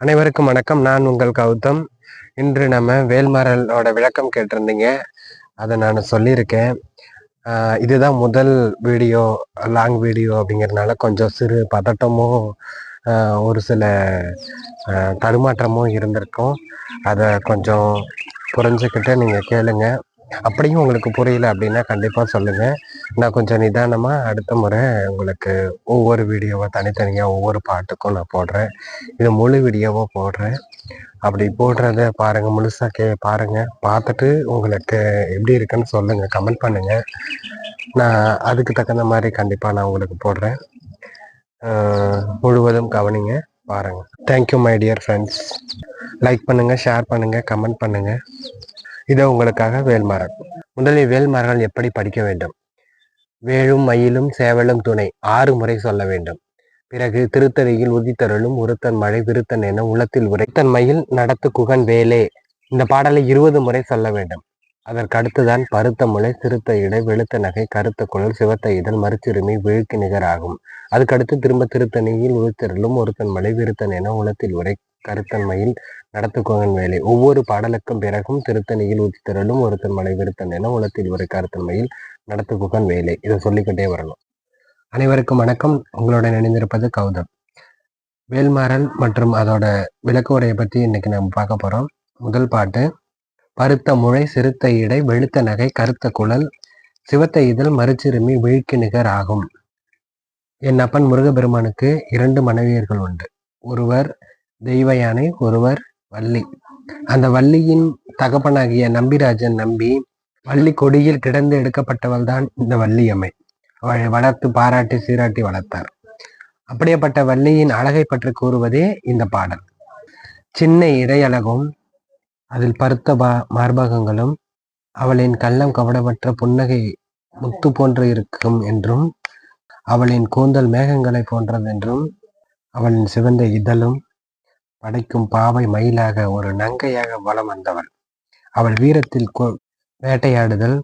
அனைவருக்கும் வணக்கம். நான் உங்கள் கௌதம். இன்று நம்ம வேல்மரலோட விளக்கம் கேட்டிருந்தீங்க. அதை நான் சொல்லியிருக்கேன். இதுதான் முதல் வீடியோ லாங் வீடியோ அப்படிங்கிறதுனால கொஞ்சம் சிறு பதட்டமும் ஒரு சில தடுமாற்றமும் இருந்திருக்கும். அதை கொஞ்சம் புரிஞ்சுக்கிட்டு நீங்கள் கேளுங்கள் அப்படியும் உங்களுக்கு புரியல அப்படின்னா கண்டிப்பாக சொல்லுங்கள் நான் கொஞ்சம் நிதானமாக அடுத்த முறை உங்களுக்கு ஒவ்வொரு வீடியோவாக தனித்தனியாக ஒவ்வொரு பாட்டுக்கும் நான் போடுறேன். இது முழு வீடியோவாக போடுறேன். அப்படி போடுறத பாருங்கள் முழுசாக கே பாருங்கள் பார்த்துட்டு உங்களுக்கு எப்படி இருக்குன்னு சொல்லுங்கள் கமெண்ட் பண்ணுங்கள் நான் அதுக்கு தகுந்த மாதிரி கண்டிப்பாக நான் உங்களுக்கு போடுறேன். முழுவதும் கவனிங்க பாருங்கள் thank you my dear friends like பண்ணுங்கள் ஷேர் பண்ணுங்கள் கமெண்ட் பண்ணுங்கள் இது உங்களுக்காக வேல்மரன் முதலில் வேல்மரங்கள் எப்படி படிக்க வேண்டும்? வேழும் மயிலும் சேவலும் துணை ஆறு முறை சொல்ல வேண்டும். பிறகு திருத்தறையில் உதித்தருளும் உருத்தன் மழை விருத்தன் என உள்ளத்தில் உரைத்தன் மயில் நடத்து குகன் வேலே. இந்த பாடலை இருபது முறை சொல்ல வேண்டும். அதற்கு அடுத்துதான் பருத்த முளை சிறுத்த இடை வெளுத்த நகை கருத்த குழல் சிவத்த இதழ் மறுச்சிறுமி விழுக்கு நிகராகும். அதுக்கடுத்து திரும்ப திருத்தணியில் உதித்தருளும் ஒருத்தன் மலை விருத்தன் என உளத்தில் உரை கருத்தன்மையில் நடத்து குகன் வேலை. ஒவ்வொரு பாடலுக்கும் பிறகும் திருத்தணியில் உதித்தருளும் ஒருத்தன் மலை விருத்தன் என உலத்தில் ஒரு கருத்தன்மையில் நடத்துக்குகன் நடத்து குகன் வேலை. இதை சொல்லிக்கிட்டே வரணும். அனைவருக்கும் வணக்கம். உங்களுடன் இணைந்திருப்பது கௌதம். வேல்மாறல் மற்றும் அதோட விளக்க உரையை பற்றி இன்னைக்கு நம்ம பார்க்க போகிறோம் முதல் பாட்டு. பருத்த முளை சிறுத்த இடை வெளுத்த நகை கருத்த குழல் சிவத்த இதழ் மறுச்சிறுமி விழுக்கி நிகர் ஆகும். என் அப்பன் முருகபெருமானுக்கு இரண்டு மனைவியர்கள் உண்டு. ஒருவர் தெய்வ யானை ஒருவர் வள்ளி. அந்த வள்ளியின் தகப்பனாகிய நம்பிராஜன் நம்பி வள்ளி கொடியில் கிடந்து எடுக்கப்பட்டவள் தான் இந்த வள்ளியம்மை. அவளை வளர்த்து பாராட்டி சீராட்டி வளர்த்தார். அப்படியேப்பட்ட வள்ளியின் அழகை பற்றி கூறுவதே இந்த பாடல். சின்ன இடையழகும் அதில் பருத்த பா மார்பகங்களும் அவளின் கள்ளம் கவடமற்ற புன்னகை முத்து போன்று இருக்கும் என்றும் அவளின் கூந்தல் மேகங்களை போன்றதென்றும் அவளின் சிவந்த இதழும் படைக்கும் பாவை மயிலாக ஒரு நங்கையாக வலம் வந்தவள். அவள் வீரத்தில் வேட்டையாடுதல்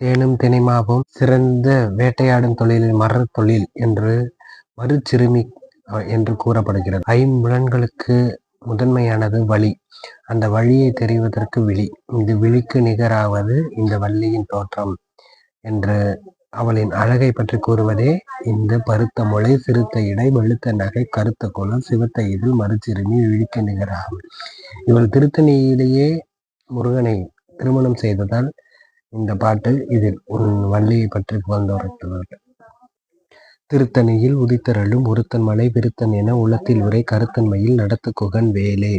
தேனும் தினைமாவும் சிறந்த வேட்டையாடும் தொழிலில் மர தொழில் என்று மறுச்சிறுமி அஹ், என்று கூறப்படுகிறது. ஐம்புலன்களுக்கு முதன்மையானது வழி அந்த வழியை தெரிவதற்கு விழி. இந்த விழிக்கு நிகராவது இந்த வள்ளியின் தோற்றம் என்று அவளின் அழகை பற்றி கூறுவதே இந்த பருத்த முளை சிறுத்த இடை வெளுத்த நகை கருத்த குலம் சிவத்த இதில் மறுச்சிறுமி விழிக்கு நிகராகும் இவள் திருத்தணியிலேயே முருகனை திருமணம் செய்ததால் இந்த பாட்டு இதில் உன் வள்ளியை பற்றி புகழ்ந்துரைத்துள்ளது திருத்தணியில் உதித்தரலும் ஒருத்தன் மலை விருத்தன் என உள்ளத்தில் உரை கருத்தன்மையில் நடத்து குகன் வேலே.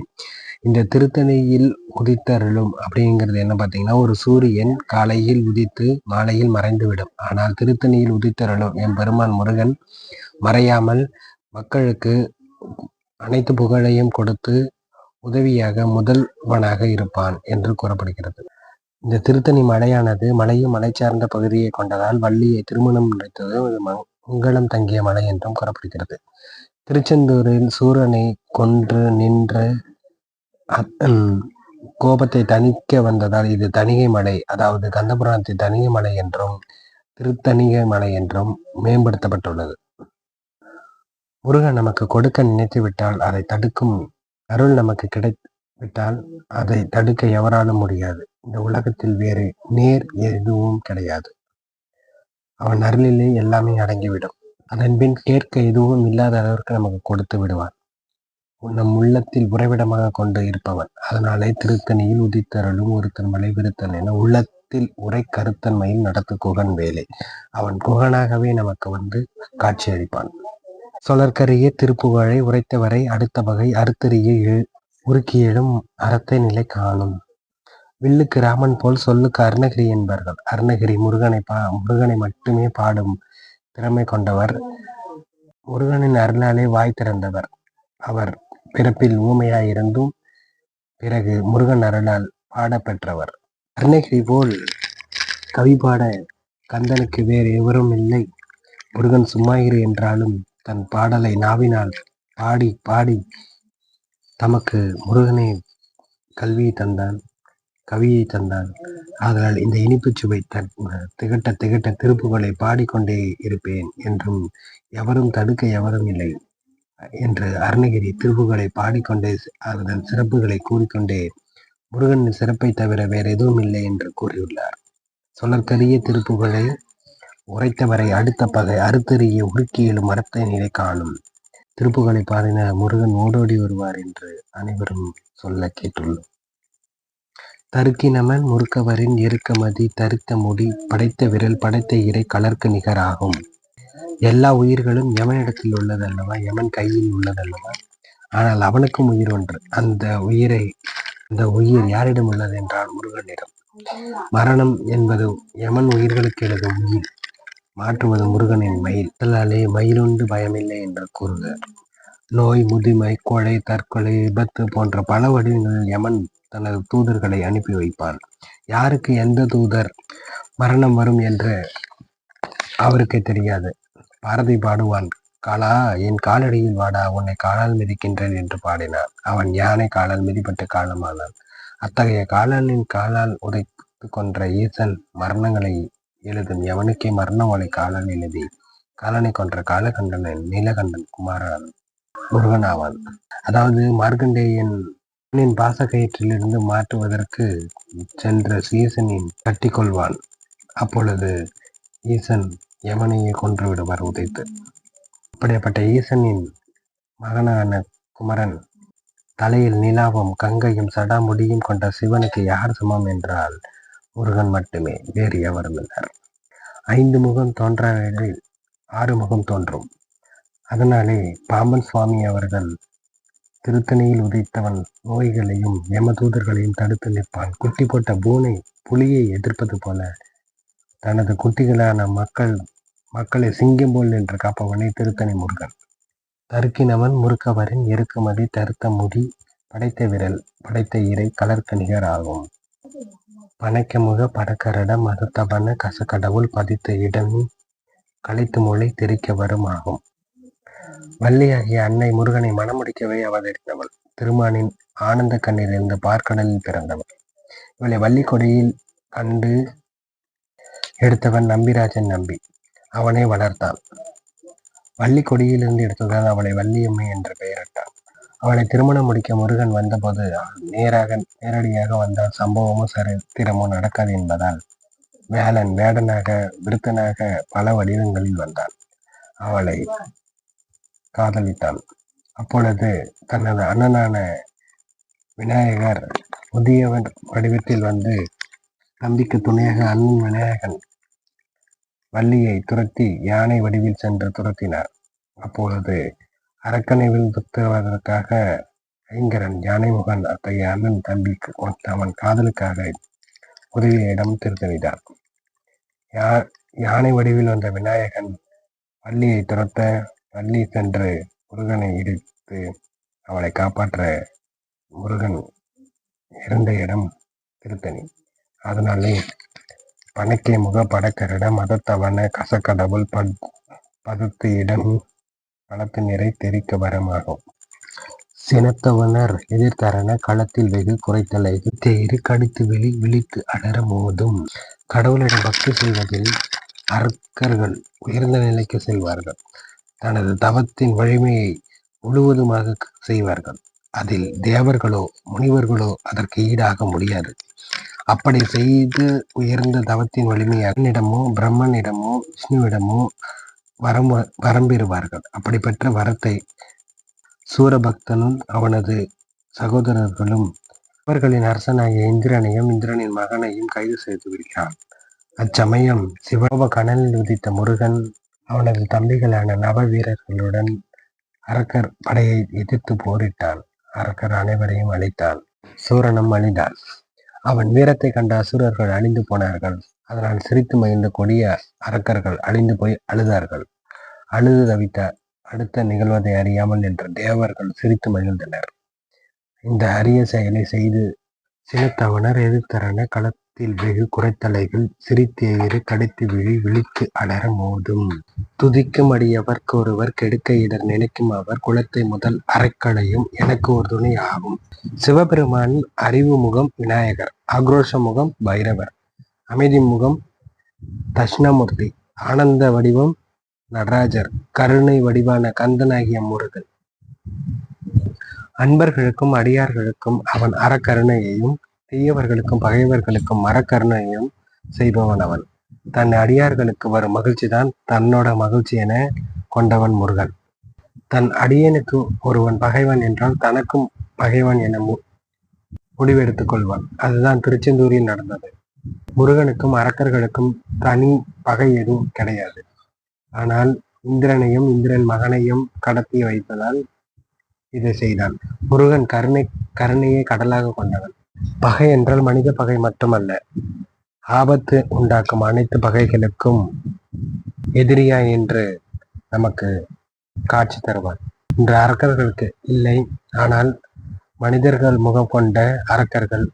இந்த திருத்தணியில் உதித்தருளும் அப்படிங்கிறது என்ன பார்த்தீங்கன்னா ஒரு சூரியன் காலையில் உதித்து மாலையில் மறைந்துவிடும். ஆனால் திருத்தணியில் உதித்தருளும் என் பெருமான் முருகன் மறையாமல் மக்களுக்கு அனைத்து புகழையும் கொடுத்து உதவியாக முதல்வனாக இருப்பான் என்று கூறப்படுகிறது. இந்த திருத்தணி மலையானது மலையும் மலை சார்ந்த பகுதியை கொண்டதால் வள்ளியை திருமணம் முடித்தது மங்களம் தங்கிய மலை என்றும் கூறப்படுகிறது. திருச்செந்தூரில் சூரனை கொன்று நின்று கோபத்தை தணிக்க வந்ததால் இது தணிகை மலை. அதாவது கந்தபுராணத்தை தணிகை மலை என்றும் திருத்தணிகை மலை என்றும் மேம்படுத்தப்பட்டுள்ளது. முருகன் நமக்கு கொடுக்க நினைத்து விட்டால் அதை தடுக்கும் அருள் நமக்கு கிடைவிட்டால் அதை தடுக்க எவராலும் முடியாது. இந்த உலகத்தில் வேறு நேர் எதுவும் கிடையாது. அவன் அருளிலே எல்லாமே அடங்கிவிடும். அதன்பின் கேட்க எதுவும் இல்லாத அளவிற்கு நமக்கு கொடுத்து விடுவான். நம் உள்ளத்தில் உறைவிடமாக கொண்டு இருப்பவன். அதனாலே திருத்தணியில் உதித்தருளும் ஒருத்தன் மலை விருத்தன் என உள்ளத்தில் உரை கருத்தன்மையில் நடத்து குகன் வேலை. அவன் குகனாகவே நமக்கு வந்து காட்சியளிப்பான். சொலற்கரிய திருப்புகழை உரைத்தவரை அடுத்த வகை அறுத்தறிய இழு- உருக்கியிடும் அறத்தை நிலை காணும். வில்லுக்கு ராமன் போல் சொல்லுக்கு அருணகிரி என்பார்கள். அருணகிரி முருகனை பா முருகனை மட்டுமே பாடும் திறமை கொண்டவர். முருகனின் அருளாலே வாய் திறந்தவர். அவர் பிறப்பில் ஊமையாயிருந்தும் பிறகு முருகன் அருளால் பாடப்பெற்றவர். அருணகிரி போல் கவி பாட கந்தனுக்கு வேறு எவரும் இல்லை. முருகன் சும்மா இரு என்றாலும் தன் பாடலை நாவினால் பாடி பாடி தமக்கு முருகனே கல்வியை தந்தான் கவியை தந்தான். ஆதலால் இந்த இனிப்புச் சுவை தன் திகட்ட திகட்ட திருப்புகளை பாடிக்கொண்டே இருப்பேன் என்றும் எவரும் தடுக்க எவரும் இல்லை. என்று அருணகிரி திருப்புகளை பாடிக்கொண்டே அதன் சிறப்புகளை கூறிக்கொண்டே முருகனின் சிறப்பை தவிர வேறு எதுவும் இல்லை என்று கூறியுள்ளார். சொல்லற்கரிய திருப்புகளை உரைத்தவரை அடுத்த பகை அறுத்தறிய உருக்கியலும் மரத்தை நிலை காணும். திருப்புகளை பாடின முருகன் ஓடோடி வருவார் என்று அனைவரும் சொல்ல கேட்டுள்ளோம். தருக்கினமன் முறுக்கவரின் இறுக்கமதி தரித்த முடி படைத்த விரல் படைத்த இறை கலர்க்கு நிகராகும். எல்லா உயிர்களும் யமனிடத்தில் உள்ளதல்லவா? யமன் கையில் உள்ளதல்லவா? ஆனால் அவனுக்கும் உயிர் ஒன்று. அந்த உயிரை அந்த உயிர் யாரிடம் உள்ளது என்றால் முருகனிடம். மரணம் என்பது யமன் உயிர்களுக்கு எனது உயிர். மாற்றுவது முருகனின் மயில். அதனாலே மயிலுண்டு பயமில்லை என்று கூறுகிறார். நோய் முதுமை கொலை தற்கொலை விபத்து போன்ற பல வடிவங்களில் யமன் தனது தூதர்களை அனுப்பி வைப்பான். யாருக்கு எந்த தூதர் மரணம் வரும் என்று அவருக்கு தெரியாது. பாரதி பாடுவான். காலா என் காலடியில் வாடா உன்னை காலால் மிதிக்கின்றேன் என்று பாடினான் அவன் யானை காலால் மிதிப்பட்டு காலமானான். அத்தகைய காலனின் காலால் உதைத்து கொன்ற ஈசன் மரணங்களை எழுதும் எவனுக்கே மரண ஓலை காலால் எழுதி காலனை கொன்ற காலகண்டனன் நீலகண்டன் குமாரன் முருகன் ஆவான். அதாவது மார்க்கண்டேயன் பாசக்கயிற்றிலிருந்து மாற்றுவதற்கு சென்ற சீசனின் கட்டிக்கொள்வான். அப்பொழுது ஈசன் யமனையை கொன்று விடுவார் உதைத்து. அப்படிப்பட்ட ஈசனின் மகனான குமரன் தலையில் நிலாவும் கங்கையும் சடாமுடியும் கொண்ட சிவனுக்கு யார் சமம் என்றால் முருகன் மட்டுமே வேறு எவரும் இல்லர். ஐந்து முகம் தோன்றாவிடில் ஆறு முகம் தோன்றும். அதனாலே பாம்பன் சுவாமி அவர்கள் திருத்தணியில் உதைத்தவன் நோய்களையும் யமதூதர்களையும் தடுத்து நிற்பான். குட்டி போட்ட பூனை புலியை எதிர்ப்பது போல தனது குட்டிகளான மக்கள் மக்களை சிங்கம் போல் நின்று காப்பவனை திருத்தணி முருகன். தருக்கினவன் முறுக்கவரின் இறுக்குமதி தருத்த முடி படைத்த விரல் படைத்த இறை கலர்க்க நிகர் ஆகும். பனைக்கமுக படக்கரடம் மதத்தவன கசக்கடவுள் பதித்த இடம் கலைத்து மொழி திரிக்க வரும் ஆகும். வள்ளியாகிய அன்னை முருகனை மணமுடிக்கவே அவதரித்தவள். திருமானின் ஆனந்த கண்ணில் இருந்த பார்க்கடலில் பிறந்தவள். இவளை வள்ளி கொடியில் கண்டு எடுத்தவன் நம்பிராஜன் நம்பி. அவனை வளர்த்தான். வள்ளி கொடியிலிருந்து எடுத்ததால் அவளை வள்ளியம்மை என்று பெயரிட்டான். அவளை திருமணம் முடிக்க முருகன் வந்தபோது நேராக நேரடியாக வந்தால் சம்பவமும் சரித்திரமும் நடக்காது என்பதால் வேலன் வேடனாக விருத்தனாக பல வடிவங்களில் வந்தான். அவளை காதலித்தான். அப்பொழுது தனது அண்ணனான விநாயகர் புதியவன் வடிவத்தில் வந்து நம்பிக்கு துணையாக அண்ணன் விநாயகன் வள்ளியை துரத்தி யானை வடிவில் சென்று துரத்தினார். அப்பொழுது அரக்கனை வீழ்த்துவதற்காக ஐங்கரன் யானைமுகன் அத்தகைய அண்ணன் தம்பிக்கு அவன் காதலுக்காக உதவிய இடம் திருத்தணிதான் யா யானை வடிவில் வந்த விநாயகன் வள்ளியை துரத்த வள்ளி சென்று முருகனை இடித்து அவளை காப்பாற்ற முருகன் இருந்த இடம் திருத்தணி. அதனாலே பணக்கை முக படக்கரிட மதத்தவன கசக்கடவுள் பத் பதத்து இடம் களத்து நிறை தெரிக்க வரமாகும். சினத்தவனர் எதிர்த்தரன களத்தில் வெகு குறைத்தலை தேறு கடித்து வெளி விழித்து அடர மோதும். கடவுளிடம் பக்தி செய்வதில் அர்க்கர்கள் உயர்ந்த நிலைக்கு செல்வார்கள். தனது தவத்தின் வலிமையை முழுவதுமாக செய்வார்கள். அதில் தேவர்களோ முனிவர்களோ அதற்கு ஈடாக முடியாது. அப்படி செய்து உயர்ந்த தவத்தின் வலிமையாக அண்ணனிடமோ பிரம்மனிடமோ விஷ்ணுவிடமோ வரம் அப்படி அப்படிப்பட்ட வரத்தை சூரபக்தனும் அவனது சகோதரர்களும் அவர்களின் அரசனாகிய இந்திரனையும் இந்திரனின் மகனையும் கைது செய்து விடுகிறான் அச்சமயம் சிவப கனலில் உதித்த முருகன் அவனது தம்பிகளான நவ வீரர்களுடன் அரக்கர் படையை எதிர்த்து போரிட்டான். அரக்கர் அனைவரையும் அழித்தான் சூரனும் அழிந்தான் அவன் வீரத்தை கண்ட அசுரர்கள் அழிந்து போனார்கள். அதனால் சிரித்து மகிழ்ந்த கொடிய அரக்கர்கள் அழிந்து போய் அழுதார்கள். அழுது தவித்த அடுத்த நிகழ்வதை அறியாமல் என்ற தேவர்கள் சிரித்து மகிழ்ந்தனர். இந்த அரிய செயலை செய்து சினத்தவனர் எதிர்த்தரன களத்தில் வெகு குறைத்தலைகள் சிரித்தேறு கடித்து விழி விழித்து அலர மோதும். துதிக்கும் அடியவர்க்கு ஒருவர் கெடுக்க இடர் நினைக்கும் அவர் குலத்தை முதல் அரைக்களையும் எனக்கு ஒரு துணை ஆகும். சிவபெருமான் அறிவு முகம் விநாயகர் ஆக்ரோஷ முகம் பைரவர் அமைதி முகம் தட்சிணாமூர்த்தி ஆனந்த வடிவம் நடராஜர் கருணை வடிவான கந்தனாகிய முருகன். அன்பர்களுக்கும் அடியார்களுக்கும் அவன் அறக்கருணையையும் தீயவர்களுக்கும் பகைவர்களுக்கும் மரக்கருணையும் செய்பவன் அவன். தன் அடியார்களுக்கு வரும் மகிழ்ச்சி தான் தன்னோட மகிழ்ச்சி என கொண்டவன் முருகன். தன் அடியனுக்கு ஒருவன் பகைவன் என்றால் தனக்கும் பகைவன் என மு முடிவெடுத்துக் கொள்வான். அதுதான் திருச்செந்தூரில் நடந்தது. முருகனுக்கும் அரக்கர்களுக்கும் தனி பகை எதுவும் கிடையாது. ஆனால் இந்திரனையும் இந்திரன் மகனையும் கடத்தி வைப்பதால் இதை செய்தான். முருகன் கருணை கருணையை கடலாக கொண்டவன். பகை என்றால் மனித பகை மட்டுமல்ல. ஆபத்து உண்டாக்கும் அனைத்து பகைகளுக்கும் எதிரியாய் என்று நமக்கு காட்சி தருவார். இன்று அரக்கர்களுக்கு இல்லை ஆனால் மனிதர்கள் முகம் கொண்ட அரக்கர்கள்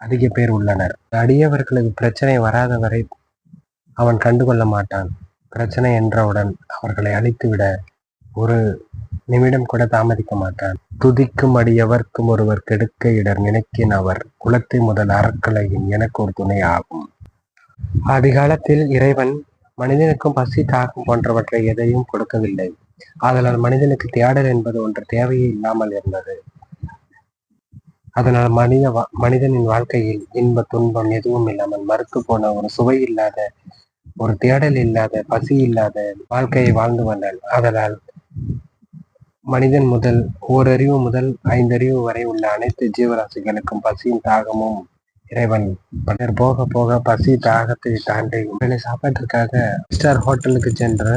அதிக பேர் உள்ளனர். அடியவர்களுக்கு பிரச்சனை வராத வரை அவன் கண்டுகொள்ள மாட்டான். பிரச்சனை என்றவுடன் அவர்களை அழித்துவிட ஒரு நிமிடம் கூட தாமதிக்க மாட்டான். துதிக்கும் அடியவர்க்கும் ஒருவர் கெடுக்க இடர் நினைக்கின் அவர். குலத்தை முதல் அறக்கலையின் எனக்கு ஒரு துணை ஆகும். அதிகாலத்தில் இறைவன் மனிதனுக்கும் பசி தாகம் போன்றவற்றை எதையும் கொடுக்கவில்லை. ஆதலால் மனிதனுக்கு தேடல் என்பது ஒன்று தேவையே இல்லாமல் இருந்தது. அதனால் மனித மனிதனின் வாழ்க்கையில் இன்ப துன்பம் எதுவும் இல்லாமல் மறுத்து போன ஒரு சுவை இல்லாத ஒரு தேடல் இல்லாத பசி இல்லாத வாழ்க்கையை வாழ்ந்து வந்தான் அதனால் மனிதன் முதல் ஓரறிவு முதல் ஐந்தறிவு வரை உள்ள அனைத்து ஜீவராசிகளுக்கும் பசியும் தாகமும் இறைவன் பலர் போக போக பசி தாகத்தை தாண்டி உடனே சாப்பாட்டிற்காக ஸ்டார் ஹோட்டலுக்கு சென்று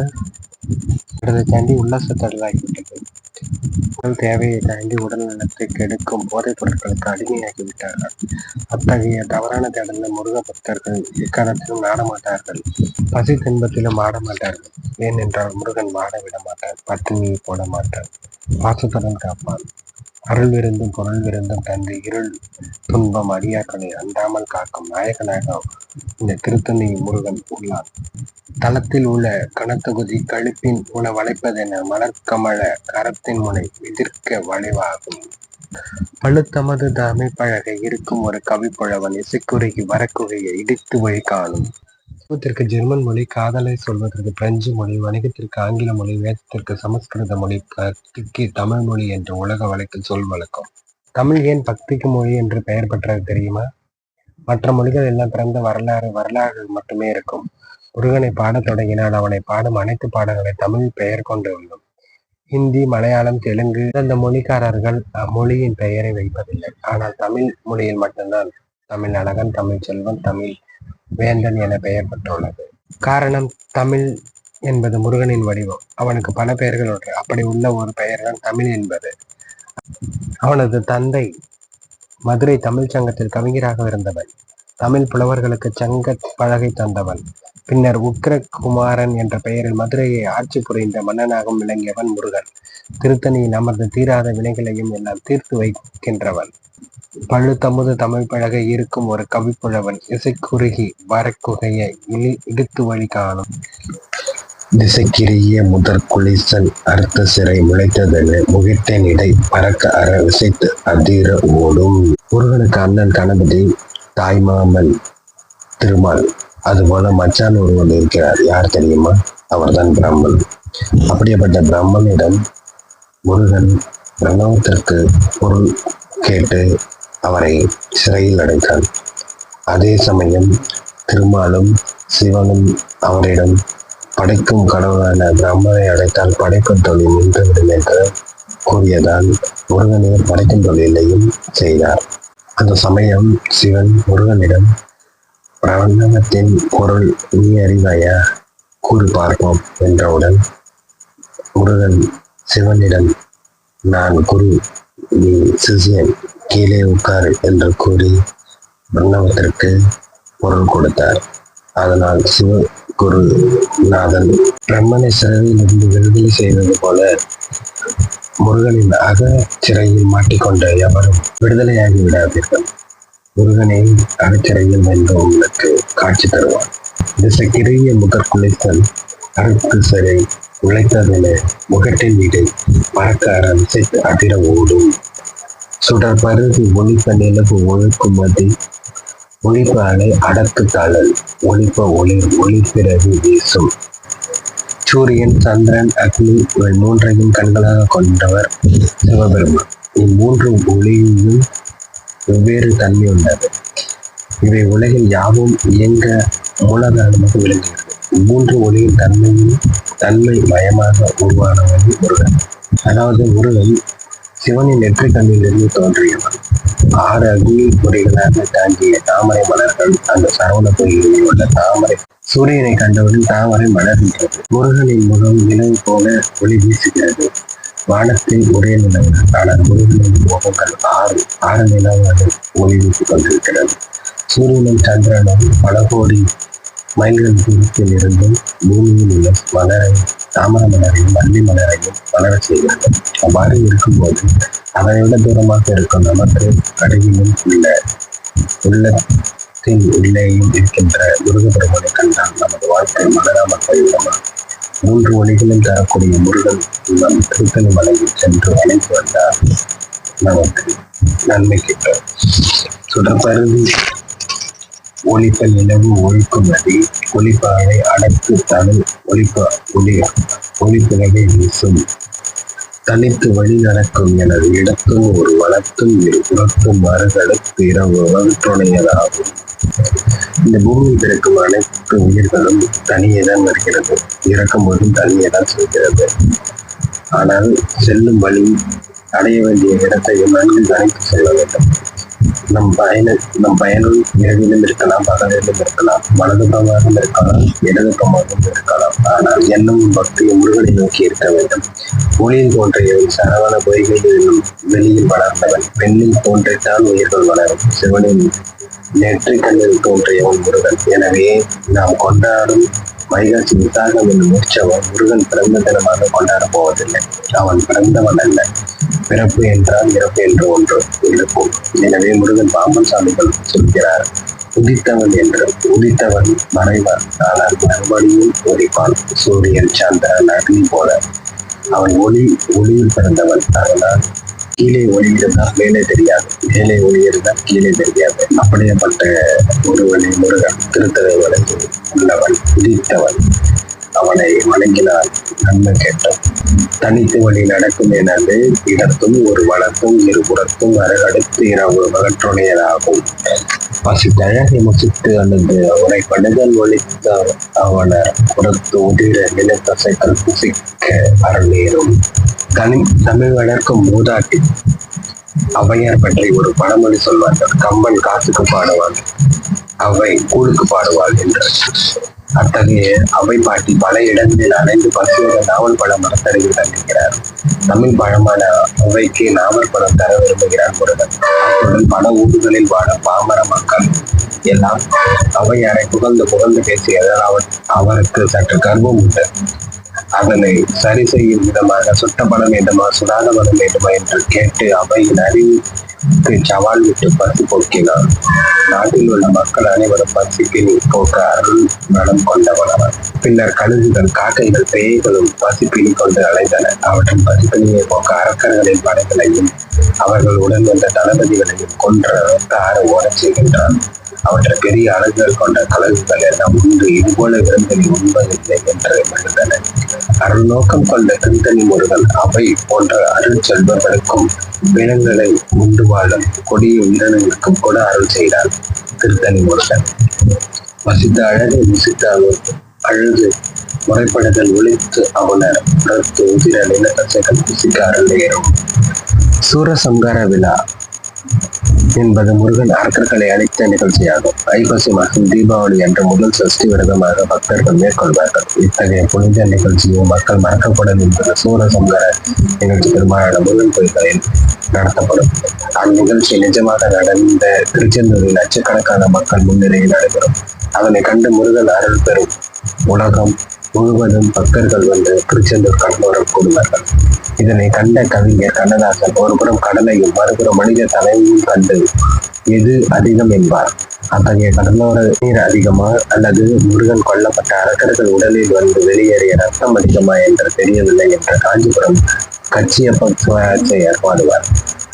தாண்டி உல்லாசத்தடலாகிவிட்டது உடல் தேவையை தாண்டி உடல் நலத்தை கெடுக்கும் போதைப் பொருட்களுக்கு அடிமையாகிவிட்டார்கள். அத்தகைய தவறான தேடலில் முருக பக்தர்கள் எக்காலத்திலும் நாடமாட்டார்கள். பசி துன்பத்திலும் ஆடமாட்டார்கள். ஏனென்றால் முருகன் மாட விட மாட்டார் பட்டினியை போட மாட்டார் பாசத்துடன் காப்பான். அருள் விருந்தும் பொருள் விருந்தும் தந்து இருள் துன்பம் அடியாக்களை அண்டாமல் காக்கும் நாயகனாக இந்த திருத்தணி முருகன் உள்ளான் தளத்தில் உள்ள கனத்தொகுதி கழுப்பின் உணவளைப்பதென மலர்கமல கரத்தின் முனை எதிர்க்க வளைவாகும். பழுத்தமது அமைப்பழகை இருக்கும் ஒரு கவிப்புழவன் இசைக்குறுகி வரக்குகையை இடித்து வழி காணும் சமூகத்திற்கு ஜெர்மன் மொழி காதலை சொல்வதற்கு பிரெஞ்சு மொழி வணிகத்திற்கு ஆங்கில மொழி வேதத்திற்கு சமஸ்கிருத மொழி பக்திக்கு தமிழ் மொழி என்ற உலக வழக்கில் சொல் வழக்கம். தமிழ் ஏன் பக்திக்கு மொழி என்று பெயர் பெற்றது தெரியுமா? மற்ற மொழிகள் எல்லாம் பிறந்த வரலாறு வரலாறு மட்டுமே இருக்கும். முருகனை பாடத் தொடங்கினால் அவனை பாடும் அனைத்து பாடல்களை தமிழ் பெயர் கொண்டு உள்ளோம். ஹிந்தி மலையாளம் தெலுங்கு அந்த மொழிக்காரர்கள் அம்மொழியின் பெயரை வைப்பதில்லை. ஆனால் தமிழ் மொழியில் மட்டும்தான். தமிழ் அழகன் தமிழ் செல்வன் தமிழ் வேந்தன் என பெயர் பெற்றுள்ளது காரணம் தமிழ் என்பது முருகனின் வடிவம். அவனுக்கு பல பெயர்கள் உண்டு. அப்படி உள்ள ஒரு பெயர் தான் தமிழ் என்பது. அவனது தந்தை மதுரை தமிழ் சங்கத்தில் கவிஞராக இருந்தவன். தமிழ் புலவர்களுக்கு சங்க பழகை தந்தவன். பின்னர் உக்ரகுமாரன் என்ற பெயரில் மதுரையை ஆட்சி புரிந்த மன்னனாகவும் விளங்கியவன் முருகன். திருத்தணியில் அமர்ந்து தீராத வினைகளையும் எல்லாம் தீர்த்து வைக்கின்றவன். பழுத்தமுது தமிழ் பழக இருக்கும் ஒரு கவிப்புழவன் இசைக்குறுகி வரக்குகையை இனி இடுத்து வழி காணும். திசைக்கிரிய முதற் குளிசன் அர்த்த சிறை முளைத்ததென முகிட்டின் இடை பறக்க அற விசைத்து அதிர ஓடும். முருகனுக்கு அண்ணன் கணபதி தாய்மாமன் திருமால் அதுபோல மச்சான் ஒருவன் இருக்கிறார். யார் தெரியுமா? அவர்தான் பிரம்மன். அப்படியேப்பட்ட பிரம்மனிடம் முருகன் பிரணவத்திற்கு பொருள் கேட்டு அவரை சிறையில் அடைத்தார் அதே சமயம் திருமாலும் சிவனும் அவரிடம் படைக்கும் கடவுளான பிரம்மனை அடைத்தால் படைக்கும் தொழில் நின்றுவிடும் என்று கூறியதால் முருகனே படைக்கும் தொழிலையும் செய்தார். அந்த சமயம் சிவன் முருகனிடம் பிரணவத்தின் பொருள் நீ அறிவாயா? கூறி பார்ப்போம் என்றவுடன் முருகன் சிவனிடம் நான் குரு நீ சிசியன் கீழே உட்கார் என்று கூறி பிரணவத்திற்கு பொருள் கொடுத்தார். அதனால் சிவ குரு நாதன் பிரம்மனை சிறையிலிருந்து விடுதலை செய்தது போல முருகனின் அக சிறையில் மாட்டிக்கொண்ட எவரும் விடுதலையாகி விடாதீர்கள். முருகனை அகச்சிறையில் வென்று உங்களுக்கு காட்சி தருவான். திசைக்கிரிய முகர் குலைத்தல் அறுத்து சிறை உழைத்ததென முகட்டின் வீடு பறக்க ஆரம்பித்து அதிர ஓடும். சுடர் பருகு ஒளிப்ப நிலவு ஒழுக்கும் மதி ஒளிப்ப அலை அடக்கு தளல் ஒளிப்ப ஒளி ஒளி பிறகு வீசும். சூரியன் சந்திரன் அக்னி இவை மூன்றையும் கண்களாக கொண்டவர் சிவபெருமான். இம்மூன்று ஒளியும் வெவ்வேறு தன்மை உள்ளது இவை உலகில் யாவும் இயங்க மூலதாரமாக விளங்குகிறது. மூன்று ஒளியின் தன்மையும் தன்மை மயமாக உருவானவன் முருகன். அதாவது முருகன் சிவனின் நெற்றிக் கண்ணிலிருந்து தோன்றியவன். ஆறு அக்னி பொறிகளாக தாங்கிய தாமரை மலர்கள் அந்த சரவண பொய்களில் உள்ள தாமரை சூரியனை கண்டவுடன் தாமரை மலர்கின்றது. முருகனின் முகம் நிலவு போல ஒளி வீசுகிறது. வானத்தில் ஒரே நிலவு ஆனால் முருகனின் முகங்கள் ஆறு. ஆறு நிலவாக ஒளி வீசிக் கொண்டிருக்கிறது. சூரியனும் சந்திரனும் பல கோடி மைல்கள் தூரத்தில் இருந்தும் பூமியில் உள்ள மலரை தாமர மலரையும் மல்லி மலரையும் மலர செய்கிறது அவ்வாறு இருக்கும்போது அதை விட தூரமாக இருக்கும் நமக்கு கடையிலும் உள்ள உள்ளத்தின் உள்ளேயும் இருக்கின்ற முருகப்பெருமனை கண்டால் நமது வாழ்க்கை மலராமல் போய்விடுமா? மூன்று ஒளிகளும் தரக்கூடிய முருகன் நம் திருத்தணி மலையில் சென்று அழைத்து வந்தால் நமக்கு நன்மை கிட்டும். சுடற்பருதி ஒளிப்ப நிலவு ஒழிக்கும் நதி அடக்கு தமிழ் ஒளிப்ப ஒளி ஒளிப்பிறவை வீசும். தனித்து வழி நடக்கும் எனது இடத்தும் ஒரு வளத்தும் இரு புறத்தும் மறுகளுக்கு இரவு துணையதாகும். இந்த பூமி பிறக்கும் அனைத்து உயிர்களும் தனியே தான் வருகிறது. இறக்கும் தனியே தான் செல்கிறது. ஆனால் செல்லும் வழி அடைய வேண்டிய இடத்தையும் நன்கு கணித்து செல்ல வேண்டும். நம் பயண நம் பயணம் இரவிலும் இருக்கலாம் பகலிலும் இருக்கலாம் வலதுபுறமாகவும் இருக்கலாம் இடதுபுறமாகவும் இருக்கலாம். ஆனால் எண்ணம் பக்தியும் முருகனை நோக்கி இருக்க வேண்டும். ஒளியில் தோன்றியவன் சரவண பொய்களிலும் வெளியில் வளர்ந்தவன் பெண்ணில் தோன்றித்தான் உயிர்கள் வளரும். சிவனின் நெற்றிக் கண்ணில் தோன்றியவன் முருகன். எனவே நாம் கொண்டாடும் வைகாசி விசாகம் என்னும் உற்சவம் முருகன் பிறந்த தினமாக கொண்டாடப்போவதில்லை. அவன் பிறந்தவன் அல்ல. பிறப்பு என்றால் இறப்பு என்று ஒன்று இருக்கும். எனவே முருகன் பாம்பன் சாமிகள் சொல்கிறார். உதித்தவன் என்று உதித்தவன் மறைவான். ஆனால் மறுபடியும் உதிப்பான் சூரியன் சந்திரன் அக்னி போல. அவன் ஒளி ஒளியில் பிறந்தவன். அதனால் கீழே ஒளி இருந்தால் மேலே தெரியாது. மேலே ஒளி இருந்தால் கீழே தெரியாது. அப்படியேப்பட்ட ஒருவனை முருகன் திருத்தலை வழங்கி உள்ளவன் உதித்தவன். அவனை வணங்கினார். நன்மை கேட்டோம் தனித்து வழி நடக்கும் எனது இடத்தும் ஒரு வளத்தும் இருபுறத்தும் அரகடுத்து இரவு மகற்றுடையதாகும் பசித்தழகை முசித்து அல்லது அவரை படுதல் ஒழித்த அவனர் புறத்து உதிர நிலத்தசைகள் புசிக்க அருநேரும் தனி தமிழ் வளர்க்கும் மூதாட்டி. அவையார் பற்றி ஒரு பழமொழி சொல்வார்கள். கம்பன் காசுக்கு பாடுவான். அவை கூழுக்கு பாடுவாள் என்று. அத்தகைய அவை பாட்டி பல இடங்களில் அனைத்து பசுவோட நாவல் பழம் மரத்தருகில் தங்குகிறார் தமிழ் பழமான அவைக்கு நாவல் பழம் தர விரும்புகிறார் முருகன். அத்துடன் பல ஊர்களில் வாழும் பாமர மக்கள் எல்லாம் அவையாரை புகழ்ந்து புகழ்ந்து பேசியதால் அவர் அவருக்கு சற்று கர்வம் உண்டு. அதனை சரி செய்யும் விதமாக சுட்டப்பட வேண்டுமா சுடாதப்பட வேண்டுமா என்று கேட்டு அவையின் அறிவுக்கு சவால் விட்டு பசி போக்கினார் நாட்டில் உள்ள மக்கள் அனைவரும் பசிக்கு போக்க அருள் நலம் கொண்டவன் பின்னர் கழுகுகள் காக்கைகள் பேய்களும் பசிப்பினி கொண்டு அலைந்தன அவற்றின் பசிப்பினியை போக்க அரக்கர்களின் படைகளையும் அவர்கள் உடன் வந்த தளபதிகளையும் கொன்ற ஆறு ஓடச் செய்கின்றான். அவற்றை பெரிய அழகுகள் கொண்ட கலகுகள் எல்லாம் உண்டு. இதுபோல விருந்தனை உண்பதில்லை என்று மகிழ்ந்தன அருள் நோக்கம் கொண்ட திருத்தணி முருகன் அவை போன்ற அருள் செல்பவர்களுக்கும் விலங்குகளை உண்டு வாழும் கொடிய உயிரினங்களுக்கும் கூட அருள் செய்தார் திருத்தணி முருகன். வசித்த அழகு விசித்த அவர் அழுது முறைப்படுதல் ஒழித்து அவனர் ரத்து உதிர நிலத்தசைகள் புசிக்க அருள் நேரும். சூரசம்கார விழா. என்பது முருகன் அரக்கர்களை அழைத்த நிகழ்ச்சியாகும். ஐப்பசி மாதம் தீபாவளி என்ற முதல் சஷ்டி விரதமாக பக்தர்கள் மேற்கொள்வார்கள். இத்தகைய புனித நிகழ்ச்சியை மக்கள் மறக்கப்படும் என்பது சூரசங்கர நிகழ்ச்சி பெரும்பாலான முருகன் கோயில்களில் நடத்தப்படும். அந்நிகழ்ச்சி நிஜமாக நடந்த திருச்செந்தூரில் லட்சக்கணக்கான மக்கள் முன்னிலையில் நடைபெறும். அதனை கண்டு முருகன் அருள் பெறும். உலகம் முழுவதும் பக்தர்கள் வந்து திருச்செந்தூர் கடலோரம் கூடுவார்கள் இதனை கண்ட கவிஞர் கண்ணதாசன் ஒருபுறம் கடலையும் மறுபுறம் மனித தலையையும் கண்டு எது அதிகம் என்பார். அத்தகைய கடலோர நீர் அதிகமா அல்லது முருகன் கொல்லப்பட்ட அரக்கர்கள் உடலில் வந்து வெளியேறிய ரத்தம் அதிகமா என்று தெரியவில்லை என்ற காஞ்சிபுரம் கட்சியை சுவாட்சியர் ஏற்பாடுவார்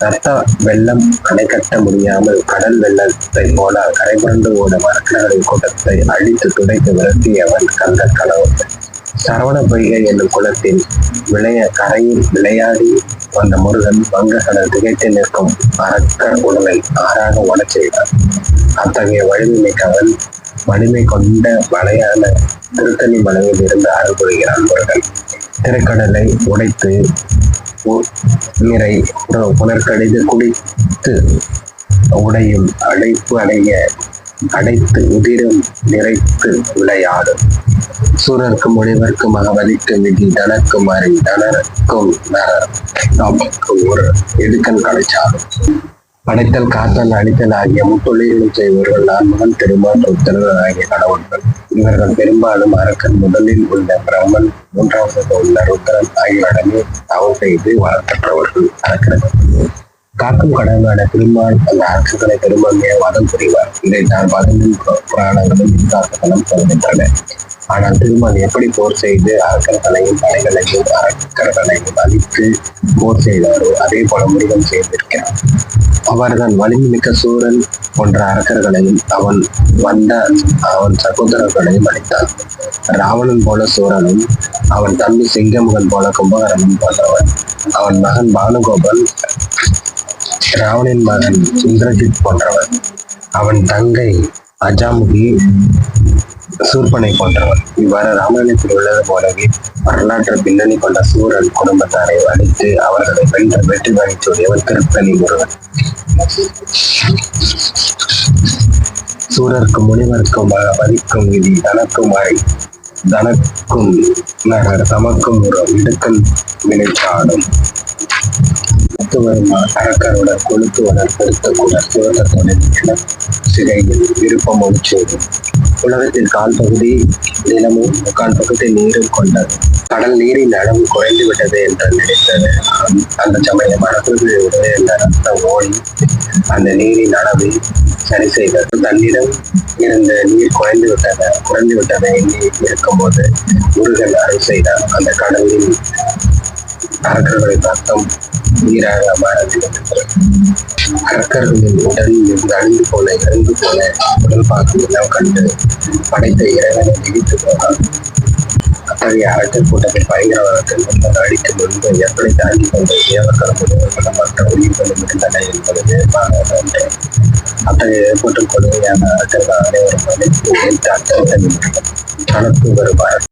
ரத்த வெள்ளம் அணை கட்ட முடியாமல் கடல் வெள்ளத்தை போல கரைபுரண்டு ஓடும் அரக்கர்களின் கூட்டத்தை அழித்து துடைத்து விரட்டியவன் கந்த கனவு. சரவண பொய்கை என்னும் குளத்தில் விளைய கரையில் விளையாடி வந்த முருகன் வங்கக்கடல் திகைத்து நிற்கும் அரக்கர் உடலை ஆறாக உடச் செய்தார். அத்தகைய வலிமை மிக்கவன் வலிமை கொண்ட மலையான திருத்தணி மலையில் இருந்து அருள் புரிகிறான் முருகன். திரைக்கடலை உடைத்து உ- நீரை புனர்கடிது குடித்து உடையும் அடைப்பு அடைய அடைத்து உதிரும் நிறைத்து விளையாடும். சூரர்க்கும் முனிவர்க்கும் அகவதிக்கும் விதி தனக்கும் அறி தனருக்கும் நரர். நமக்கும் ஒரு எடுக்கன் கலைச்சாலும். படைத்தல் காத்தல் அழித்தல் ஆகிய முத்தொழில்களை செய்வர்கள் நான்முகன் திருமான் உத்தரவன் ஆகிய கடவுள்கள். இவர்கள் பெரும்பாலும் அரக்கன் முதலில் உள்ள பிரம்மன் மூன்றாவது உள்ள ருத்ரன் ஆகியோரிடமே தவம் செய்து வளர்த்தற்றவர்கள். அரக்கர்கள் காக்கும் கடவுளான திருமால் அந்த அரசுகளை பெரும்பான்மையாக வாதம் புரிவார். இதைத்தான் பதினெண் புராணங்களும் இதிகாசங்களும் சொல்கின்றன. ஆனால் திருமால் எப்படி போர் செய்து அரக்கர்களையும் படைகளையும் அரக்கர்களையும் அழித்து போர் செய்தாரோ அதே போல முருகன் செய்திருக்கிறார். அவர்தான் வலிமைமிக்க சூரன் போன்ற அரக்கர்களையும் அவன் வந்த அவன் சகோதரர்களையும் அளித்தான் ராவணன் போல சூரனும் அவன் தம்பி சிங்கமுகன் போல கும்பகரனும் போன்றவன். அவன் மகன் பானுகோபன் ராவணின் மகன் இந்திரஜித் போன்றவன் அவன் தங்கை அஜாமுகி சூர்பனை போன்றவன் இவ்வாறு ராமாயணத்தில் உள்ளது போலவே வரலாற்று பின்னணி கொண்ட சூரன் குடும்பத்தாரை அழித்து அவர்களை வென்ற வெற்றி வகிச்சோடியவன் திருப்பணி முருகன். சூரர்க்கும் முனிவருக்கும் வ- விதி தனக்கும் வரை தனக்கும் நகர் தமக்கும் ஒரு இடுக்கல் வினைச்சாடும் அடுத்து வரும் கொழுத்து வளர்ப்பெடுத்த கூட சிவத்தத்துடன் சிறையில் விருப்பம் ஒழிச்சது உலகத்தின் கால் பகுதி நிலமும் கால் பகுதி நீரும் கொண்டது கடல் நீரின் அளவு குறைந்து விட்டது என்று நினைத்தது. அந்த- அந்த சமயம் அரசர்களுடைய இந்த ரத்தம் ஓடி அந்த நீரின் அளவை சரி செய்தது. தன்னிடம் இருந்த நீர் குறைந்து விட்டது குறைந்து விட்டதை எண்ணி இருக்கும்போது முருகன் அருள் செய்தார். அந்த கடலில் அரக்கர்களின் ரத்தம் நீராக மாறவில்லை அரக்கர்களின் உடல் இருந்து அழிந்து போன இறந்து போன உடல் பாகம் எல்லாம் கண்டு படைத்த இறைவனை விழித்து போனார் அத்தகைய அரக்கர் கூட்டத்தில் பயங்கரவாதத்தில் முன்னர் அடிக்கு முன்பு எப்படி தாண்டி கொண்ட தேவக்கரம் முனிவர்களும் மற்ற உயிர்களும் இருந்தன என்பது வேறுபாக ஒன்று அத்தகைய ஏற்பட்டும் கொடுமையான அரக்கர்கள் அனைவரும் அனைத்து தனக்கு வருவார்